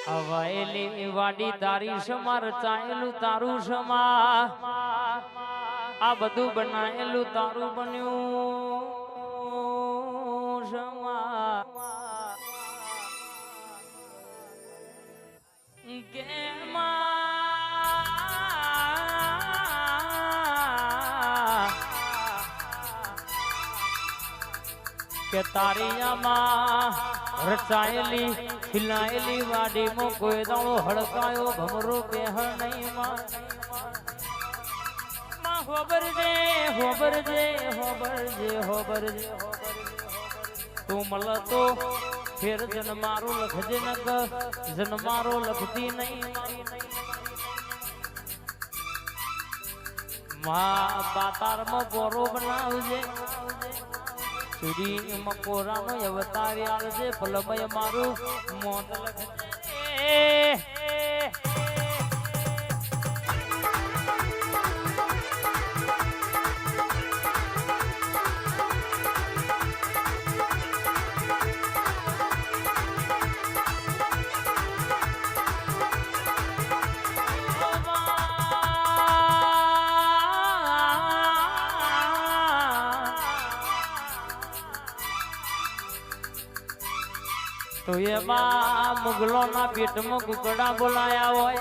હવાયેલી વાડી તારી સમા રચાયેલું તારું સમા આ બધું બનાયેલું તારું બન્યું સમા કે તારીયામાં રચાયેલી, ખીલાયેલી વાડીમાં કોઈ દાણો હડકાયો, ભમરો બેહર નહીં માં હોબર જે હોબર જે હોબર જે હોબર જે તું મલ તો ફેર જન મારો લખજે નક જન મારો લખતી નહીં માં બાતારમાં બોરો બનાવજે. ચૂડી મકોરાનો અવતારી છે ફલમય મારું મોત લખજે તો એમાં મુગલો ના પેટમાં કુકડા બોલાયા હોય.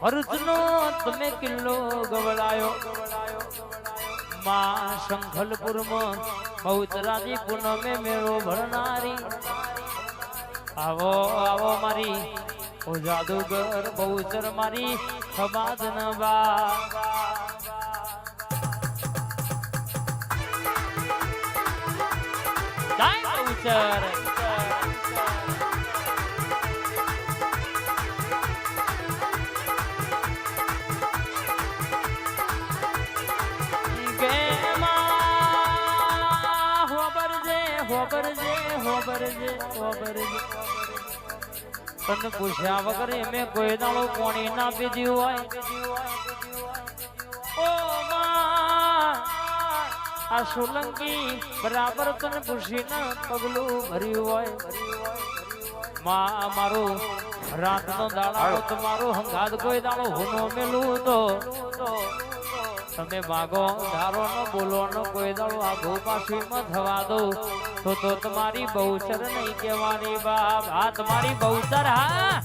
ભરૂચનો તમે કિલ્લો ગવડાયો. માં શંખલપુરમાં બહુતરાજી પૂનમે મેળો ભરનારી. આવો આવો મારી, ઓ જાદુગર બહુચર મારી, ખબાદ બા. જય બહુચર કે માં હોબરજે હોબરજે હોબરજે હોબરજે તને પૂછ્યા વગર એમે કોઈ દાડો કોણી ના પીધી હોય આ સોલંકી બરાબર તને પૂછીને પગલું ભર્યું હોય. માં મારું રાતનો દાડો તમારો હંગાદ કોઈ દાડો હુનો મેલું તો. તમે માગો ધારો નો બોલો નો કોઈ દાડો આગો પાછી માં થવા દો. તો તો તમારી બહુચર નહીં કહેવાની બાપ. આ તમારી બહુચર હા.